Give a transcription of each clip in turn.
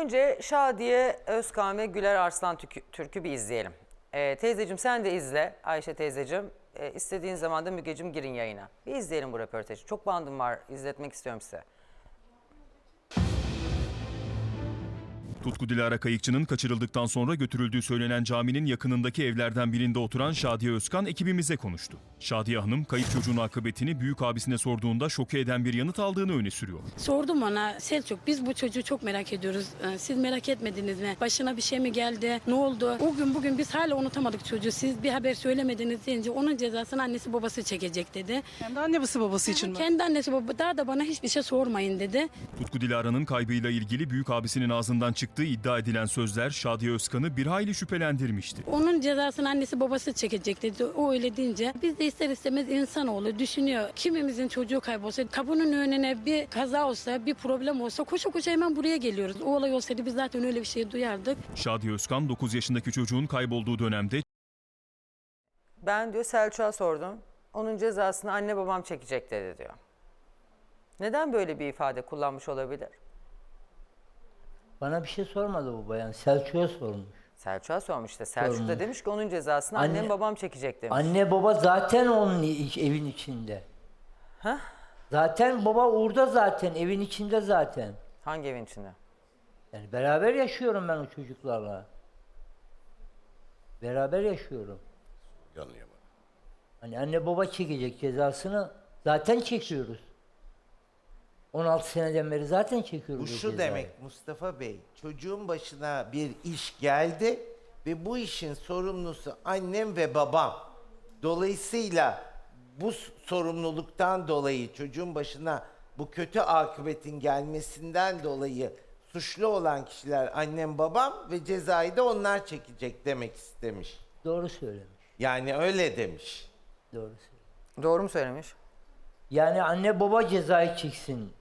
Önce Şadiye Özkan ve Güler Arslan Türkü, türkü bir izleyelim. Ee, teyzeciğim sen de izle Ayşe teyzeciğim. Ee, istediğin zaman da Mügeciğim girin yayına. Bir izleyelim bu röportajı. Çok bandım var izletmek istiyorum size. Tutku Dilara Kayıkçı'nın kaçırıldıktan sonra götürüldüğü söylenen caminin yakınındaki evlerden birinde oturan Şadiye Özkan ekibimize konuştu. Şadiye Hanım kayıp çocuğun akıbetini büyük abisine sorduğunda şoke eden bir yanıt aldığını öne sürüyor. Sordum ona Selçuk biz bu çocuğu çok merak ediyoruz. Ee, Siz merak etmediniz mi? Başına bir şey mi geldi? Ne oldu? O gün bugün biz hala unutamadık çocuğu. Siz bir haber söylemediniz deyince onun cezasını annesi babası çekecek dedi. Hem de annesi babası için mi? Kendi annesi baba daha da bana hiçbir şey sormayın dedi. Tutku Dilara'nın kaybıyla ilgili büyük abisinin ağzından çıktığı iddia edilen sözler Şadiye Özkan'ı bir hayli şüphelendirmişti. Onun cezasını annesi babası çekecek dedi. O öyle deyince biz de ister istemez insanoğlu düşünüyor. Kimimizin çocuğu kaybolsa kapının önüne bir kaza olsa bir problem olsa koşa koşa hemen buraya geliyoruz. O olay olsaydı biz zaten öyle bir şey duyardık. Şadiye Özkan 9 yaşındaki çocuğun kaybolduğu dönemde Ben diyor Selçuk'a sordum. Onun cezasını anne babam çekecek dedi diyor. Neden böyle bir ifade kullanmış olabilir? Bana bir şey sormadı bu bayan. Selçuk'a sormuş. Selçuk'a sormuş işte. Selçuk da Sormuş. demiş ki onun cezasını Anne- annem babam çekecek demiş. Anne baba zaten onun evin içinde. Hah? Zaten baba orada zaten, evin içinde zaten. Hangi evin içinde? Yani beraber yaşıyorum ben o çocuklarla. Beraber yaşıyorum. Yanıyor bana. Hani anne baba çekecek cezasını zaten çekiyoruz. 16 seneden beri zaten çekiyoruz. Bu şu cezayı. demek Mustafa Bey, çocuğun başına bir iş geldi ve bu işin sorumlusu annem ve babam. Dolayısıyla bu sorumluluktan dolayı çocuğun başına bu kötü akıbetin gelmesinden dolayı suçlu olan kişiler annem babam ve cezayı da onlar çekecek demek istemiş. Doğru söylemiş. Yani öyle demiş. Doğru söylemiş. Doğru mu söylemiş? Yani anne baba cezayı çeksin.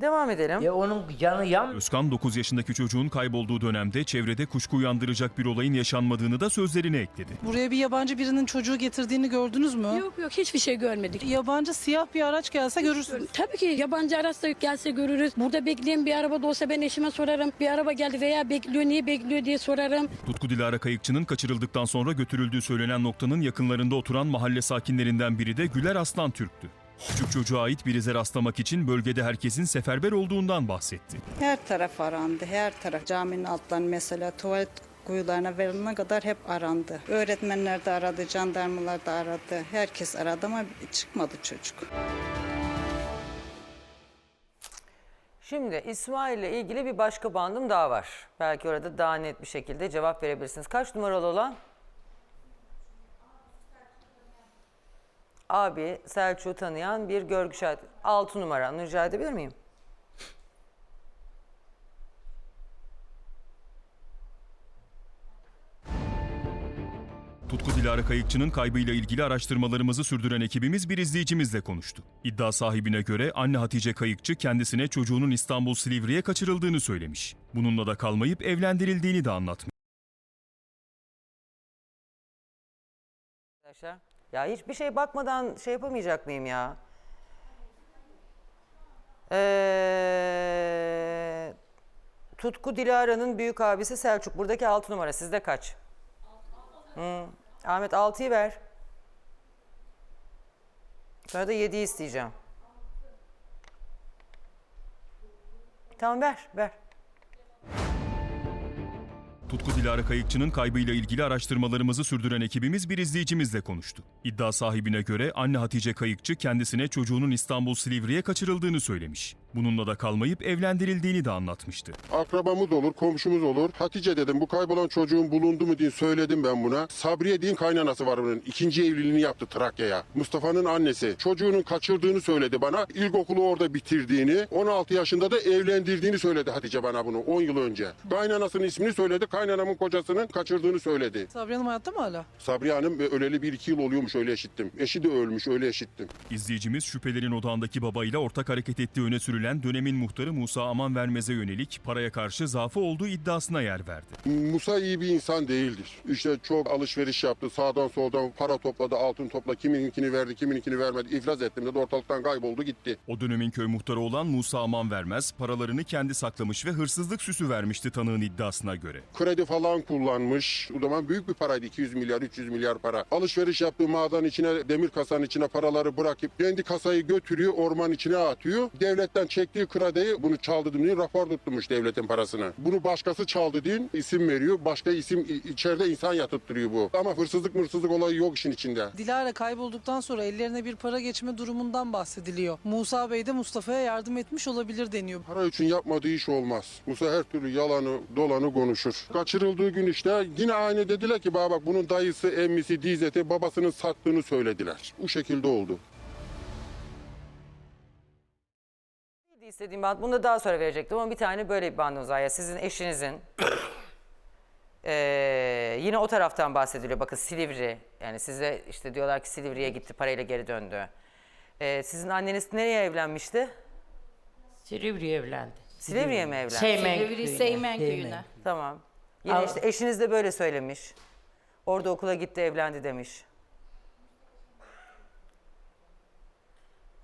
Devam edelim. Ya onun canı yan Özkan 9 yaşındaki çocuğun kaybolduğu dönemde çevrede kuşku uyandıracak bir olayın yaşanmadığını da sözlerine ekledi. Buraya bir yabancı birinin çocuğu getirdiğini gördünüz mü? Yok yok hiçbir şey görmedik. Yabancı siyah bir araç gelse görürsünüz. Tabii ki yabancı araç da gelse görürüz. Burada bekleyen bir araba da olsa ben eşime sorarım. Bir araba geldi veya bekliyor niye bekliyor diye sorarım. Tutku Dilara Kayıkçı'nın kaçırıldıktan sonra götürüldüğü söylenen noktanın yakınlarında oturan mahalle sakinlerinden biri de Güler Aslan Türk'tü. Küçük çocuğa ait bir ize rastlamak için bölgede herkesin seferber olduğundan bahsetti. Her taraf arandı, her taraf. Caminin altlarını mesela tuvalet kuyularına verilene kadar hep arandı. Öğretmenler de aradı, jandarmalar da aradı. Herkes aradı ama çıkmadı çocuk. Şimdi İsmail ile ilgili bir başka bandım daha var. Belki orada daha net bir şekilde cevap verebilirsiniz. Kaç numaralı olan? Abi Selçuk'u tanıyan bir görgü şahit. 6 numara. Rica edebilir miyim? Tutku Dilara Kayıkçı'nın kaybıyla ilgili araştırmalarımızı sürdüren ekibimiz bir izleyicimizle konuştu. İddia sahibine göre anne Hatice Kayıkçı kendisine çocuğunun İstanbul Silivri'ye kaçırıldığını söylemiş. Bununla da kalmayıp evlendirildiğini de anlatmış. Arkadaşlar. Ya hiçbir şey bakmadan şey yapamayacak mıyım ya? Ee, Tutku Dilara'nın büyük abisi Selçuk. Buradaki 6 numara. Sizde kaç? Hı. Ahmet 6'yı ver. Sonra da 7'yi isteyeceğim. Tamam ver, ver. Tutku Dilara Kayıkçı'nın kaybıyla ilgili araştırmalarımızı sürdüren ekibimiz bir izleyicimizle konuştu. İddia sahibine göre anne Hatice Kayıkçı kendisine çocuğunun İstanbul Silivri'ye kaçırıldığını söylemiş. Bununla da kalmayıp evlendirildiğini de anlatmıştı. Akrabamız olur, komşumuz olur. Hatice dedim bu kaybolan çocuğun bulundu mu diye söyledim ben buna. Sabriye deyin kaynanası var bunun. İkinci evliliğini yaptı Trakya'ya. Mustafa'nın annesi. Çocuğunun kaçırdığını söyledi bana. İlkokulu orada bitirdiğini, 16 yaşında da evlendirdiğini söyledi Hatice bana bunu 10 yıl önce. Kaynanasının ismini söyledi. Kaynanamın kocasının kaçırdığını söyledi. Sabriye Hanım hayatta mı hala? Sabriye Hanım e, öleli 1-2 yıl oluyormuş öyle eşittim. Eşi de ölmüş öyle eşittim. İzleyicimiz şüphelerin odağındaki babayla ortak hareket ettiği öne sürülen verilen dönemin muhtarı Musa Aman Vermez'e yönelik paraya karşı zaafı olduğu iddiasına yer verdi. Musa iyi bir insan değildir. İşte çok alışveriş yaptı. Sağdan soldan para topladı, altın topla. Kimininkini verdi, kimininkini vermedi. İflas ettim dedi. Ortalıktan kayboldu gitti. O dönemin köy muhtarı olan Musa Aman Vermez paralarını kendi saklamış ve hırsızlık süsü vermişti tanığın iddiasına göre. Kredi falan kullanmış. O zaman büyük bir paraydı. 200 milyar, 300 milyar para. Alışveriş yaptığı mağazanın içine, demir kasanın içine paraları bırakıp kendi kasayı götürüyor, orman içine atıyor. Devletten çektiği krediyi bunu çaldı diye rapor tutmuş devletin parasını. Bunu başkası çaldı diye isim veriyor. Başka isim içeride insan yatıttırıyor bu. Ama hırsızlık mırsızlık olayı yok işin içinde. Dilara kaybolduktan sonra ellerine bir para geçme durumundan bahsediliyor. Musa Bey de Mustafa'ya yardım etmiş olabilir deniyor. Para için yapmadığı iş olmaz. Musa her türlü yalanı dolanı konuşur. Kaçırıldığı gün işte yine aynı dediler ki baba bak bunun dayısı, emmisi, dizeti babasının sattığını söylediler. Bu şekilde oldu. Neydi istediğim band? Bunu da daha sonra verecektim ama bir tane böyle bir bandımız var. Ya sizin eşinizin eee, yine o taraftan bahsediliyor. Bakın Silivri. Yani size işte diyorlar ki Silivri'ye gitti parayla geri döndü. Eee, sizin anneniz nereye evlenmişti? Silivri evlendi. Silivri'ye mi evlendi? Seymen Silivri köyüne. Seymen köyüne. Tamam. Yine Al- işte eşiniz de böyle söylemiş. Orada okula gitti evlendi demiş.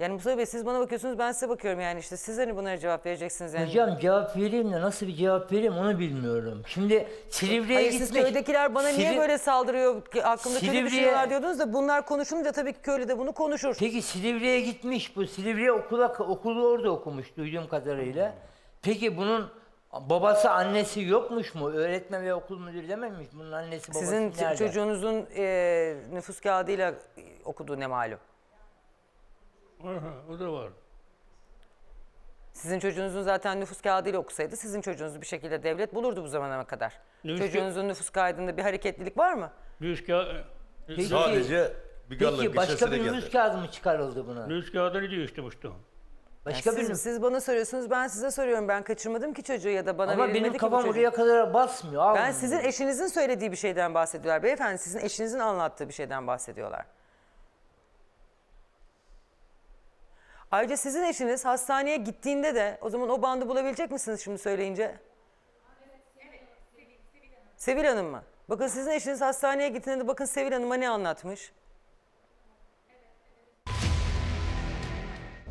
Yani Mustafa Bey siz bana bakıyorsunuz ben size bakıyorum yani işte siz hani bunlara cevap vereceksiniz yani. Hocam cevap vereyim de nasıl bir cevap vereyim onu bilmiyorum. Şimdi Silivri'ye Hayır siz köydekiler bana niye Sili- böyle saldırıyor ki hakkında kötü Silivri'ye- düşünüyorlar diyordunuz da bunlar konuşulunca tabii ki köylü de bunu konuşur. Peki Silivri'ye gitmiş bu. Silivri'ye okula, okulu orada okumuş duyduğum kadarıyla. Peki bunun babası annesi yokmuş mu? Öğretmen ve okul müdürü dememiş. Bunun annesi babası Sizin nerede? çocuğunuzun e, nüfus kağıdıyla okuduğu ne malum? O da var. Sizin çocuğunuzun zaten nüfus kağıdıyla okusaydı sizin çocuğunuzu bir şekilde devlet bulurdu bu zamana kadar. Nüfus- Çocuğunuzun nüfus kaydında bir hareketlilik var mı? Nüfus kağıdı, Peki, Sadece bir peki başka bir geldi. nüfus kağıdı mı çıkarıldı buna? nüfus kağıdını değiştirmişti. Başka Yani bir siz, siz bana soruyorsunuz ben size soruyorum. Ben kaçırmadım ki çocuğu ya da bana Ama verilmedi benim ki bu kafam çocuk. oraya kadar basmıyor. Ben almıyor. sizin eşinizin söylediği bir şeyden bahsediyorlar. Beyefendi sizin eşinizin anlattığı bir şeyden bahsediyorlar. Ayrıca sizin eşiniz hastaneye gittiğinde de o zaman o bandı bulabilecek misiniz şimdi söyleyince? Sevil Hanım mı? Bakın sizin eşiniz hastaneye gittiğinde de bakın Sevil Hanım'a ne anlatmış?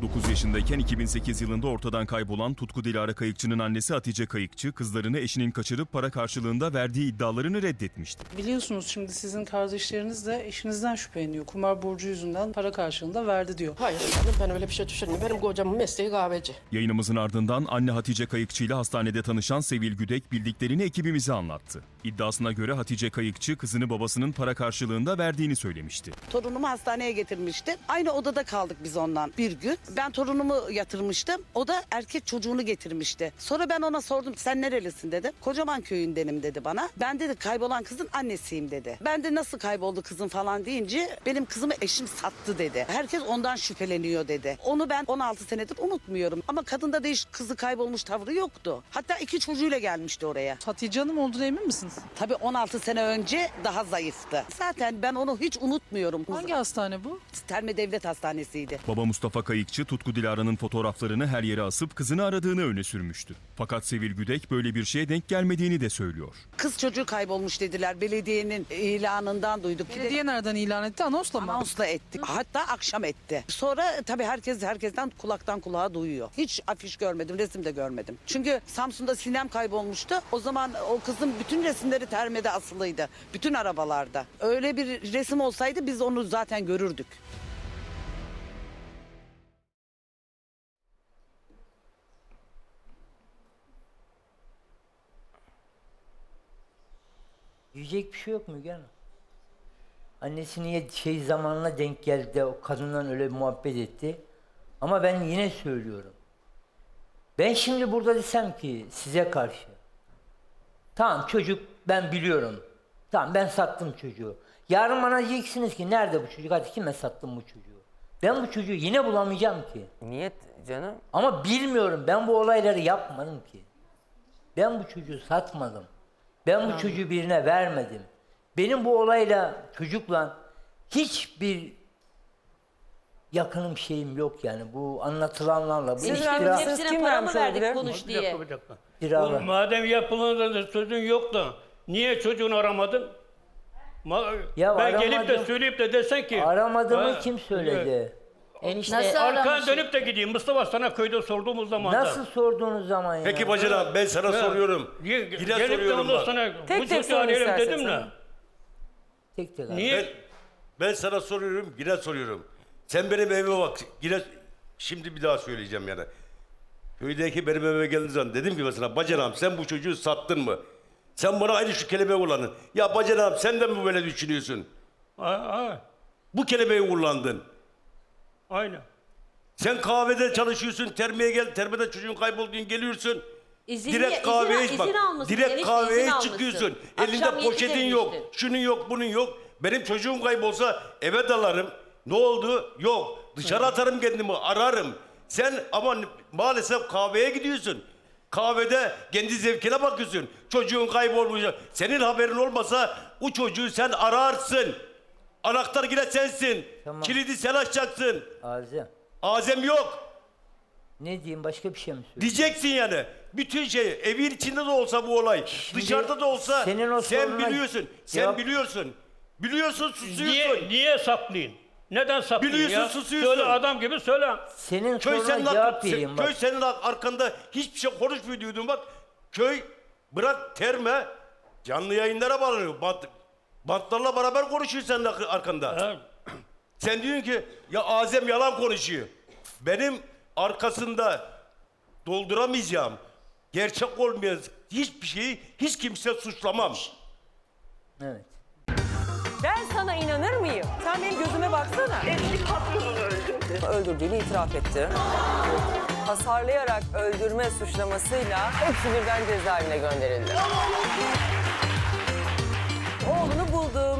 9 yaşındayken 2008 yılında ortadan kaybolan Tutku Dilara Kayıkçı'nın annesi Hatice Kayıkçı, kızlarını eşinin kaçırıp para karşılığında verdiği iddialarını reddetmişti. Biliyorsunuz şimdi sizin kardeşleriniz de eşinizden şüpheleniyor. Kumar borcu yüzünden para karşılığında verdi diyor. Hayır canım ben öyle bir şey düşünmüyorum. Benim kocamın mesleği kahveci. Yayınımızın ardından anne Hatice Kayıkçı ile hastanede tanışan Sevil Güdek bildiklerini ekibimize anlattı. İddiasına göre Hatice Kayıkçı kızını babasının para karşılığında verdiğini söylemişti. Torunumu hastaneye getirmiştim. Aynı odada kaldık biz ondan bir gün. Ben torunumu yatırmıştım. O da erkek çocuğunu getirmişti. Sonra ben ona sordum sen nerelisin dedim. Kocaman köyündenim dedi bana. Ben dedi kaybolan kızın annesiyim dedi. Ben de nasıl kayboldu kızın falan deyince benim kızımı eşim sattı dedi. Herkes ondan şüpheleniyor dedi. Onu ben 16 senedir unutmuyorum. Ama kadında da hiç kızı kaybolmuş tavrı yoktu. Hatta iki çocuğuyla gelmişti oraya. Hatice Hanım olduğuna emin misiniz? Tabii 16 sene önce daha zayıftı. Zaten ben onu hiç unutmuyorum. Hangi hastane bu? Terme Devlet Hastanesi'ydi. Baba Mustafa Kayıkçı, Tutku Dilara'nın fotoğraflarını her yere asıp kızını aradığını öne sürmüştü. Fakat Sevil Güdek böyle bir şeye denk gelmediğini de söylüyor. Kız çocuğu kaybolmuş dediler. Belediyenin ilanından duyduk. Bir de Belediye nereden ilan etti? Anonsla mı? Anonsla ettik. Hatta akşam etti. Sonra tabii herkes herkesten kulaktan kulağa duyuyor. Hiç afiş görmedim, resim de görmedim. Çünkü Samsun'da Sinem kaybolmuştu. O zaman o kızın bütün resimleri termede asılıydı. Bütün arabalarda. Öyle bir resim olsaydı biz onu zaten görürdük. Yiyecek bir şey yok Müge Hanım. Annesi niye şey zamanına denk geldi de o kadından öyle muhabbet etti. Ama ben yine söylüyorum. Ben şimdi burada desem ki size karşı. Tamam çocuk ben biliyorum. Tamam ben sattım çocuğu. Yarın bana diyeceksiniz ki nerede bu çocuk? Hadi kime sattım bu çocuğu? Ben bu çocuğu yine bulamayacağım ki. Niyet canım. Ama bilmiyorum. Ben bu olayları yapmadım ki. Ben bu çocuğu satmadım. Ben bu çocuğu birine vermedim. Benim bu olayla çocukla hiçbir yakınım şeyim yok yani. Bu anlatılanlarla bu Siz iftira, vermişsiniz, Hepsine kim para vermiş mı verdik olabilir? konuş Bir diye. dakika bir dakika. iftira Oğlum, var. madem yapılan da çocuğun yok da niye çocuğunu aramadın? Ma- Ya ben gelip de aramadım. söyleyip de desen ki Aramadığımı Ha, kim söyledi? Enişte Nasıl Arkana dönüp de gideyim. Mustafa sana köyde sorduğumuz zaman da. Nasıl sorduğunuz zaman ya? Peki bacana ben sana soruyorum. Ye- Yine gelip de soruyorum ondan bak. sonra Tek bu tek sorun istersen dedim de. sana. Tek tek Niye? Ben, ben sana soruyorum, yine soruyorum. Sen benim evime bak. Yine şimdi bir daha söyleyeceğim yani. Köydeki benim evime geldiğin zaman dedim ki mesela bacanam sen bu çocuğu sattın mı? Sen bana aynı şu kelimeyi kullandın. Ya bacanam sen de mi böyle düşünüyorsun? Ha, ha, Bu kelimeyi kullandın. Aynen. Sen kahvede çalışıyorsun, termiye gel, termide çocuğun kaybolduğun geliyorsun. İzin- direkt izin- kahveye izin bak. almışsın, Direkt enişte kahveye izin almışsın. çıkıyorsun. Akşam Elinde yedi poşetin yok. Şunun yok, bunun yok. Benim çocuğum kaybolsa eve dalarım. Ne oldu? Yok. Dışarı atarım kendimi, ararım. Sen ama maalesef kahveye gidiyorsun. Kahvede kendi zevkine bakıyorsun. Çocuğun kaybolmuş. Senin haberin olmasa o çocuğu sen ararsın. Anahtar yine sensin. Tamam. Kilidi sen açacaksın. Azem. Azem yok. Ne diyeyim başka bir şey mi söyleyeyim? Diyeceksin yani. Bütün şey evin içinde de olsa bu olay, dışarıda da olsa senin o sen soruna biliyorsun. Sen cevap- biliyorsun. Biliyorsun susuyorsun. Niye, niye saklayın? Neden saklayın Biliyorsun, ya? susuyorsun. Söyle adam gibi söyle. Senin Köy soruna senin, cevap ar- vereyim bak. köy senin ar- arkanda hiçbir şey konuşmuyor diyordun bak. Köy bırak terme canlı yayınlara bağlanıyor. Bantlarla beraber konuşuyor senin ar- arkanda. Sen diyorsun ki ya Azem yalan konuşuyor. Benim arkasında dolduramayacağım, gerçek olmayan hiçbir şeyi hiç kimse suçlamam. Evet. Ben sana inanır mıyım? Sen benim gözüme baksana. Eski patronunu öldürdü. Öldürdüğünü itiraf etti. Hasarlayarak öldürme suçlamasıyla hepsi birden cezaevine gönderildi. Oğlunu aydın.